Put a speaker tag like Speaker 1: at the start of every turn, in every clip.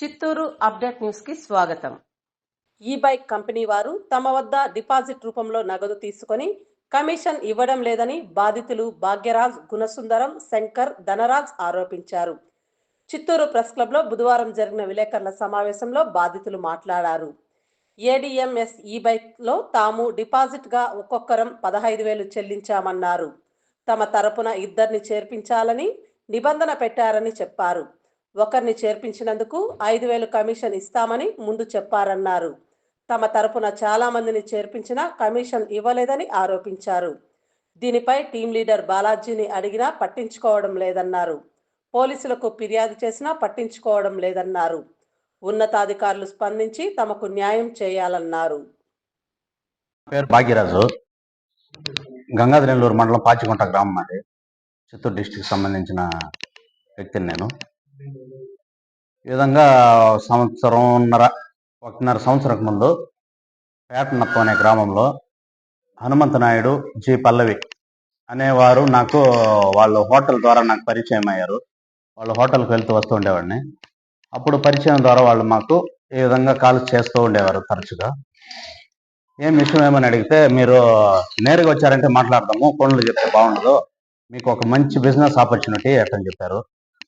Speaker 1: Chittoor update న్యూస్కి స్వాగతం.
Speaker 2: ఈ బైక్ కంపెనీ వారు తమ వద్ద డిపాజిట్ రూపంలో నగదు తీసుకొని కమిషన్ ఇవ్వడం లేదని బాధితులు భాగ్యరాజ్ గుణసుందరం శంకర్ ధనరాజ్ ఆరోపించారు. చిత్తూరు ప్రెస్ క్లబ్లో బుధవారం జరిగిన విలేకరుల సమావేశంలో బాధితులు మాట్లాడారు. ఏడిఎంఎస్ ఈ బైక్లో తాము డిపాజిట్గా ఒక్కొక్కరం పదహైదు వేలు చెల్లించామన్నారు. తమ తరపున ఇద్దరిని చేర్పించాలని నిబంధన పెట్టారని చెప్పారు. ఒకరిని చేర్పించినందుకు ఐదు వేలు కమిషన్ ఇస్తామని ముందు చెప్పారన్నారు. తమ తరపున చాలా మందిని చేర్పించినా కమిషన్ ఇవ్వలేదని ఆరోపించారు. దీనిపై టీం లీడర్ బాలాజీని అడిగినా పట్టించుకోవడం లేదన్నారు. పోలీసులకు ఫిర్యాదు చేసినా పట్టించుకోవడం లేదన్నారు. ఉన్నతాధికారులు స్పందించి తమకు న్యాయం చేయాలన్నారు.
Speaker 3: పేరు భాగ్యరాజు. గంగాధరేలూరు మండలం పాచిగుంట గ్రామం అది చిత్తూరు డిస్టిక్ సంబంధించిన వ్యక్తిని నేను. ఈ విధంగా సంవత్సరంన్నర ఒకటిన్నర సంవత్సరం ముందు పేటనప్ప అనే గ్రామంలో హనుమంత నాయుడు జి పల్లవి అనేవారు నాకు వాళ్ళు హోటల్ ద్వారా నాకు పరిచయం అయ్యారు. వాళ్ళు హోటల్కి వెళ్తూ వస్తూ ఉండేవాడిని. అప్పుడు పరిచయం ద్వారా వాళ్ళు మాకు ఈ విధంగా కాల్ చేస్తూ ఉండేవారు తరచుగా. ఏం విషయం ఏమని అడిగితే మీరు నేరుగా వచ్చారంటే మాట్లాడదాము ఫోన్లు చెప్తే బాగుండదు మీకు ఒక మంచి బిజినెస్ ఆపర్చునిటీ ఎట్టని చెప్పారు.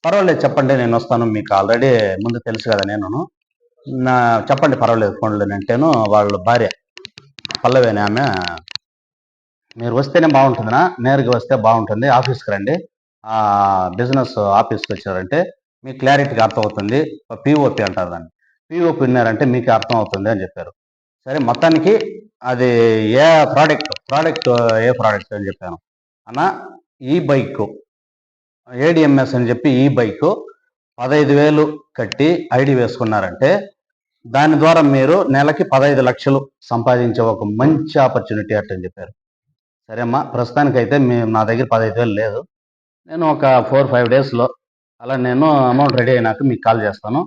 Speaker 3: పర్వాలేదు చెప్పండి నేను వస్తాను. మీకు ఆల్రెడీ ముందు తెలుసు కదా నేను నా చెప్పండి పర్వాలేదు ఫోన్లో అంటేను వాళ్ళ భార్య పల్లవేని ఆమె. మీరు వస్తేనే బాగుంటుందినా? నేరుగా వస్తే బాగుంటుంది. ఆఫీస్కి రండి. బిజినెస్ ఆఫీస్కి వచ్చారంటే మీకు క్లారిటీగా అర్థమవుతుంది. పిఓపి అంటారు దాన్ని. పిఓపి విన్నారంటే మీకు అర్థం అవుతుంది అని చెప్పారు. సరే మొత్తానికి అది ఏ ప్రోడక్ట్ ప్రోడక్ట్ ఏ ప్రోడక్ట్ అని చెప్పాను. అన్న ఈ బైక్. ఏడిఎంఎస్ అని చెప్పి ఈ బైక్ పదహైదు వేలు కట్టి ఐడి వేసుకున్నారంటే దాని ద్వారా మీరు నెలకి పదహైదు లక్షలు సంపాదించే ఒక మంచి ఆపర్చునిటీ అట్టని చెప్పారు. సరే అమ్మా ప్రస్తుతానికైతే మేము నా దగ్గర పదహైదు వేలు లేదు. నేను ఒక ఫోర్ ఫైవ్ డేస్లో అలా నేను అమౌంట్ రెడీ అయినాక మీకు కాల్ చేస్తాను.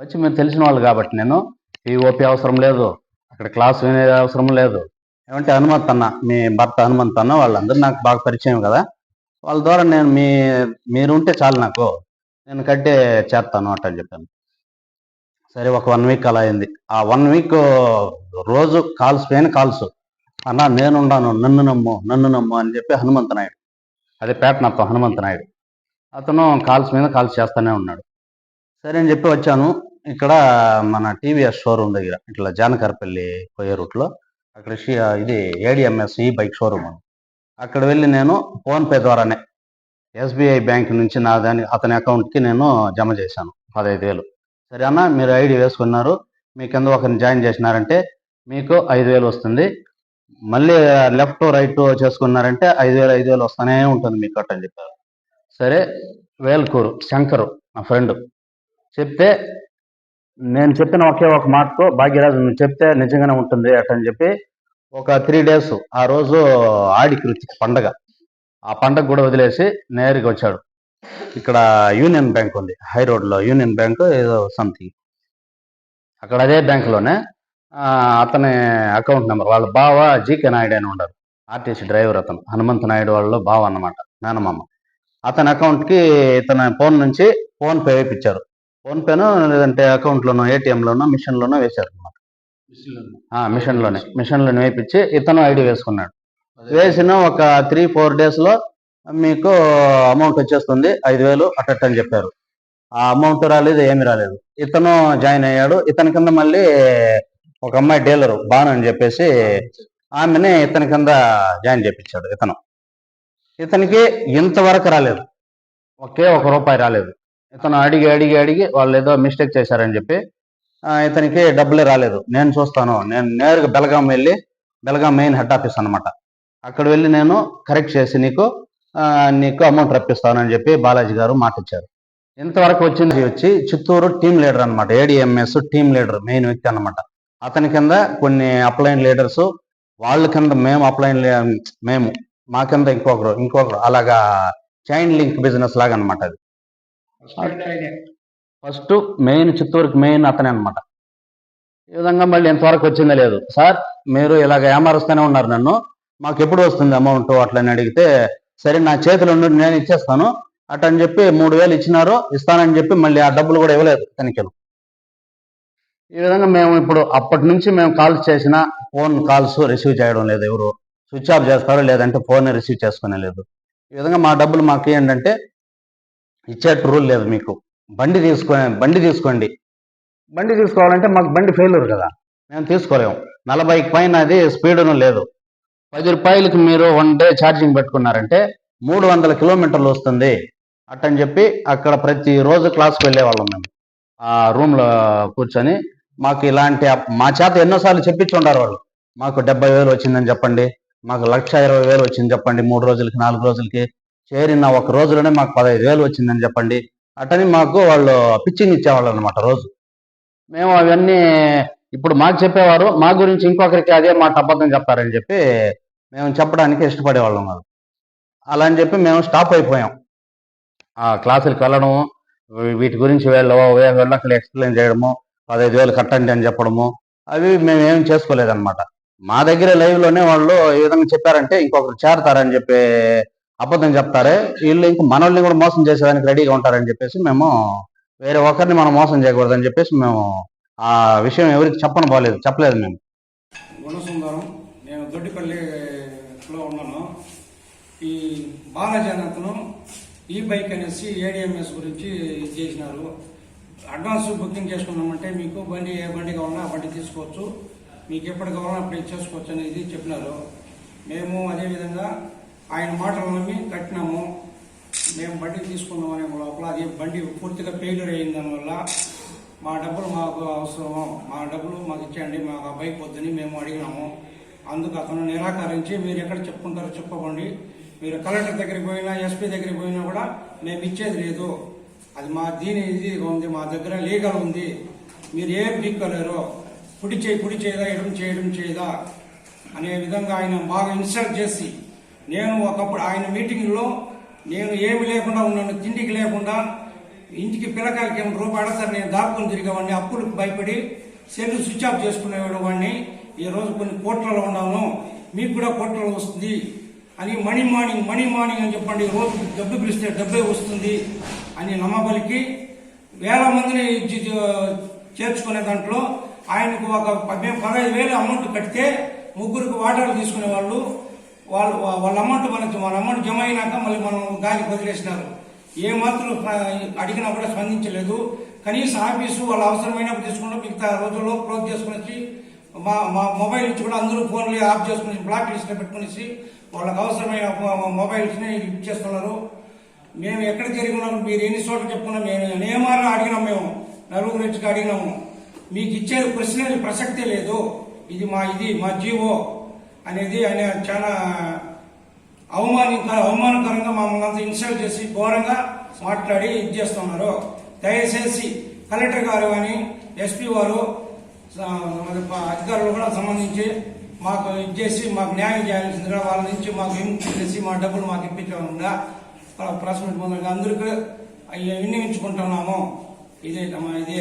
Speaker 3: వచ్చి మీరు తెలిసిన వాళ్ళు కాబట్టి నేను ఓపీ అవసరం లేదు అక్కడ క్లాస్ వినేది అవసరం లేదు. ఏమంటే హనుమంత్ అన్న మీ భర్త హనుమంత్ అన్న వాళ్ళందరూ నాకు బాగా పరిచయం కదా. వాళ్ళ ద్వారా నేను మీ మీరు ఉంటే చాలు నాకు. నేను కట్టే చేస్తాను అట్ట అని చెప్పాను. సరే ఒక వన్ వీక్ అలా అయింది. ఆ వన్ వీక్ రోజు కాల్స్ పైన కాల్స్. అన్న నేనున్నాను నన్ను నమ్ము నన్ను నమ్ము అని చెప్పి హనుమంత నాయుడు. అదే పేటనప్ప హనుమంత నాయుడు. అతను కాల్స్ మీద కాల్స్ చేస్తూనే ఉన్నాడు. సరే అని చెప్పి వచ్చాను. ఇక్కడ మన టీవీఎస్ షోరూమ్ దగ్గర ఇట్లా జానకర్పల్లి పోయే రూట్లో. అక్కడ ఇది ఏడిఎంఎస్ ఈ బైక్ షోరూమ్ అక్కడ వెళ్ళి నేను ఫోన్పే ద్వారానే ఎస్బీఐ బ్యాంక్ నుంచి నా దాని అతని అకౌంట్కి నేను జమ చేశాను పదహైదు వేలు. సరే అన్న మీరు ఐడి వేసుకున్నారు. మీ కింద ఒకరిని జాయిన్ చేసినారంటే మీకు ఐదు వేలు వస్తుంది. మళ్ళీ లెఫ్ట్ రైట్ చేసుకున్నారంటే ఐదు వేలు ఐదు వేలు వస్తూనే ఉంటుంది మీకు అట్ట అని చెప్పారు. సరే వేల్కూరు శంకరు నా ఫ్రెండ్ చెప్తే నేను చెప్పిన ఒకే ఒక మాటతో భాగ్యరాజు నువ్వు చెప్తే నిజంగానే ఉంటుంది అట్టని చెప్పి ఒక త్రీ డేస్ ఆ రోజు ఆడి రుచి పండగ. ఆ పండగ కూడా వదిలేసి నేరుగా వచ్చాడు. ఇక్కడ యూనియన్ బ్యాంక్ ఉంది. హై రోడ్లో యూనియన్ బ్యాంక్ ఏదో సంథింగ్ అక్కడ అదే బ్యాంకులోనే అతని అకౌంట్ నెంబర్ వాళ్ళ బావ జీకే నాయుడు అని ఉండరు ఆర్టీసీ డ్రైవర్ అతను. హనుమంత నాయుడు వాళ్ళు బావ అన్నమాట. మేనమామ అతని అకౌంట్కి ఇతని ఫోన్ నుంచి ఫోన్ పే ఫోన్పేను ఫోన్ పేను లేదంటే అకౌంట్లోనో ఏటీఎంలోనో మిషన్లోనో వేశారు. మిషన్లోనే. మిషన్లోనే. వేయించి ఇతను ఐడి వేసుకున్నాడు. వేసిన ఒక త్రీ ఫోర్ డేస్లో మీకు అమౌంట్ వచ్చేస్తుంది. ఐదు వేలు అట్టట్టు అని చెప్పారు. ఆ అమౌంట్ రాలేదు ఏమీ రాలేదు. ఇతను జాయిన్ అయ్యాడు. ఇతని కింద మళ్ళీ ఒక అమ్మాయి డీలరు బాను అని చెప్పేసి ఆమెని ఇతని కింద జాయిన్ చేపించాడు ఇతను. ఇతనికి ఇంతవరకు రాలేదు. ఒకే ఒక రూపాయి రాలేదు. ఇతను అడిగి అడిగి అడిగి వాళ్ళు ఏదో మిస్టేక్ చేశారని చెప్పి ఇతనికి డబ్బులు రాలేదు. నేను చూస్తాను. నేను నేరుగా బెలగాం వెళ్ళి బెలగాం మెయిన్ హెడ్ ఆఫీస్ అన్నమాట. అక్కడ వెళ్ళి నేను కరెక్ట్ చేసి నీకు ఆ, నీకు అమౌంట్ రప్పిస్తాను అని చెప్పి బాలాజీ గారు మాట ఇచ్చారు. ఇంతవరకు వచ్చింది వచ్చి చిత్తూరు టీమ్ లీడర్ అన్నమాట. ఏడిఎంఎస్ టీమ్ లీడర్ మెయిన్ వ్యక్తి అన్నమాట. అతని కింద కొన్ని అప్లైన్ లీడర్స్ వాళ్ళ కింద మేము అప్లైన్ మేము మా కింద ఇంకొకరు ఇంకొకరు. అలాగా చైన్ లింక్ బిజినెస్ లాగా అనమాట అది ఫస్ట్ మెయిన్ చిత్తూరుకి మెయిన్ అతనే అనమాట ఈ విధంగా మళ్ళీ ఎంతవరకు వచ్చిందో లేదు. సార్ మీరు ఇలాగ ఏమారుస్తూనే ఉన్నారు నన్ను. మాకు ఎప్పుడు వస్తుంది అమౌంట్ అట్లని అడిగితే సరే నా చేతిలో ఉండి నేను ఇచ్చేస్తాను. అటని చెప్పి మూడు వేలు ఇచ్చినారు ఇస్తానని చెప్పి మళ్ళీ ఆ డబ్బులు కూడా ఇవ్వలేదు తనిఖీలు. ఈ విధంగా మేము ఇప్పుడు అప్పటి నుంచి మేము కాల్స్ చేసిన ఫోన్ కాల్స్ రిసీవ్ చేయడం లేదు ఎవరు. స్విచ్ ఆఫ్ చేస్తారు లేదంటే ఫోన్ రిసీవ్ చేసుకునే లేదు. ఈ విధంగా మా డబ్బులు మాకు ఏంటంటే ఇచ్చేట్టు రూల్ లేదు మీకు. బండి తీసుకొని బండి తీసుకోండి. బండి తీసుకోవాలంటే మాకు బండి ఫెయిల్యూర్ కదా. మేము తీసుకోలేము. నలభైకి పైన అది స్పీడును లేదు. పది రూపాయలకి మీరు వన్ డే ఛార్జింగ్ పెట్టుకున్నారంటే మూడు వందల కిలోమీటర్లు వస్తుంది. అట్టని చెప్పి అక్కడ ప్రతి రోజు క్లాస్కి వెళ్ళేవాళ్ళం మేము. ఆ రూమ్లో కూర్చొని మాకు ఇలాంటి మా చేత ఎన్నోసార్లు చెప్పించుండారు వాళ్ళు. మాకు డెబ్బై వేలు వచ్చిందని చెప్పండి మాకు లక్ష ఇరవై వేలు వచ్చింది చెప్పండి మూడు రోజులకి నాలుగు రోజులకి. చేరిన ఒక రోజులోనే మాకు పదహైదు వేలు వచ్చిందని చెప్పండి. అటని మాకు వాళ్ళు పిచ్చింగ్ ఇచ్చేవాళ్ళు అనమాట రోజు. మేము అవన్నీ ఇప్పుడు మాకు చెప్పేవారు మా గురించి ఇంకొకరికి అదే మాట అబద్ధం చెప్తారని చెప్పి మేము చెప్పడానికి ఇష్టపడేవాళ్ళం కాదు. అలా అని చెప్పి మేము స్టాప్ అయిపోయాం. ఆ క్లాసులకు వెళ్ళడము వీ- వీటి గురించి వీళ్ళు వీళ్ళకి ఎక్స్ప్లెయిన్ చేయడము పదహైదు వేలు కట్టండి అని చెప్పడము అవి మేము ఏం చేసుకోలేదన్నమాట. మా దగ్గర లైవ్లోనే వాళ్ళు ఈ విధంగా చెప్పారంటే ఇంకొకరు చేరతారని చెప్పి అబద్ధం చెప్తారే? వీళ్ళు ఇంక మనల్ని కూడా మోసం చేసేదానికి రెడీగా ఉంటారని చెప్పేసి మేము వేరే ఒకరిని మనం మోసం చేయకూడదని చెప్పేసి మేము ఆ విషయం ఎవరికి చెప్పను పోలేదు చెప్పలేదు మేము.
Speaker 4: గుణసుందరం నేను దొడ్డిపల్లిలో ఉన్నాను. ఈ బాలాజీ అతను ఈ బైక్ అనేసి ఏడిఎంఎస్ గురించి చేసినారు. అడ్వాన్స్ బుకింగ్ చేసుకున్నామంటే మీకు బండి ఏ బండి కావాలన్నా ఆ బండి తీసుకోవచ్చు. మీకు ఎప్పుడు కావాలన్నా అప్పుడు చేసుకోవచ్చు అనేది చెప్పినారు. మేము అదేవిధంగా ఆయన మాటలు నమ్మి కట్టినాము. మేము బండి తీసుకుందాం అనే లోపల అది బండి పూర్తిగా ఫెయిల్యూర్ అయిన దానివల్ల మా డబ్బులు మాకు అవసరము. మా డబ్బులు మాకు ఇచ్చేయండి మాకు ఆ బైక్ వద్దని మేము అడిగినాము. అందుకు అతను నిరాకరించి మీరు ఎక్కడ చెప్పుకుంటారో చెప్పకండి. మీరు కలెక్టర్ దగ్గరికి పోయినా ఎస్పీ దగ్గరికి పోయినా కూడా మేము ఇచ్చేది లేదు. అది మా దీని ఇది ఉంది మా దగ్గర లీగల్ ఉంది. మీరు ఏం పీక్కోలేరు కుడి చేయి కుడి చేయదా ఎడం చేయడం చేయదా? అనే విధంగా ఆయన బాగా ఇన్సల్ట్ చేసి నేను ఒకప్పుడు ఆయన మీటింగ్లో నేను ఏమి లేకుండా ఉన్నాను తిండికి లేకుండా ఇంటికి పిల్లకాయలకి ఏమి రూపాయలు అడతారు నేను దాక్కుని తిరిగేవాడిని. అప్పులకు భయపడి సెల్లు స్విచ్ ఆఫ్ చేసుకునేవాడు వాడిని. ఈరోజు కొన్ని కోట్లలో ఉన్నాను మీకు కూడా కోట్లలో వస్తుంది అని మనీ మార్నింగ్ మనీ మార్నింగ్ అని చెప్పండి రోజు డబ్బు పిలిస్తే డబ్బే వస్తుంది అని నమ్మబలికి వేల మందిని చేర్చుకునే దాంట్లో ఆయనకు ఒక మేము పదహైదు వేలు అమౌంట్ కడితే ముగ్గురికి వాటాలు తీసుకునే వాళ్ళు వాళ్ళు వాళ్ళ అమౌంట్ మనకి వాళ్ళ అమౌంట్ జమ అయినాక మళ్ళీ మనం గాలికి వదిలేసినారు ఏ మాత్రం అడిగినా కూడా స్పందించలేదు. కనీసం ఆఫీసు వాళ్ళ అవసరమైనప్పుడు తీసుకుంటూ మిగతా రోజుల్లో క్లోజ్ చేసుకుని వచ్చి మా మా మొబైల్ ఇచ్చి కూడా అందరూ ఫోన్లు ఆఫ్ చేసుకుని బ్లాక్ లిస్ట్ పెట్టుకునేసి వాళ్ళకి అవసరమైన మొబైల్స్ని ఇచ్చేస్తున్నారు. మేము ఎక్కడ జరిగినాము మీరు ఎన్ని చోట్ల చెప్పుకున్నా మేము అనేమారు అడిగినాం మేము. నలుగురు నుంచి అడిగినాము. మీకు ఇచ్చే ప్రశ్న ప్రసక్తే లేదు. ఇది మా ఇది మా జీవో. అనేది ఆయన చాలా అవమానికర అవమానకరంగా మమ్మల్ని అంతా ఇన్సల్ట్ చేసి ఘోరంగా మాట్లాడి ఇది చేస్తున్నారు. దయచేసి కలెక్టర్ గారు కానీ ఎస్పీ వారు అధికారులు కూడా సంబంధించి మాకు ఇది చేసి మాకు న్యాయం చేయాల్సిందిగా వాళ్ళ నుంచి మాకు విముక్తి చేసి మా డబ్బులు మాకు ఇప్పించకుండా ప్రెస్ మీట్ అందరికీ అవి వినియోగించుకుంటున్నాము. ఇదే మా ఇదే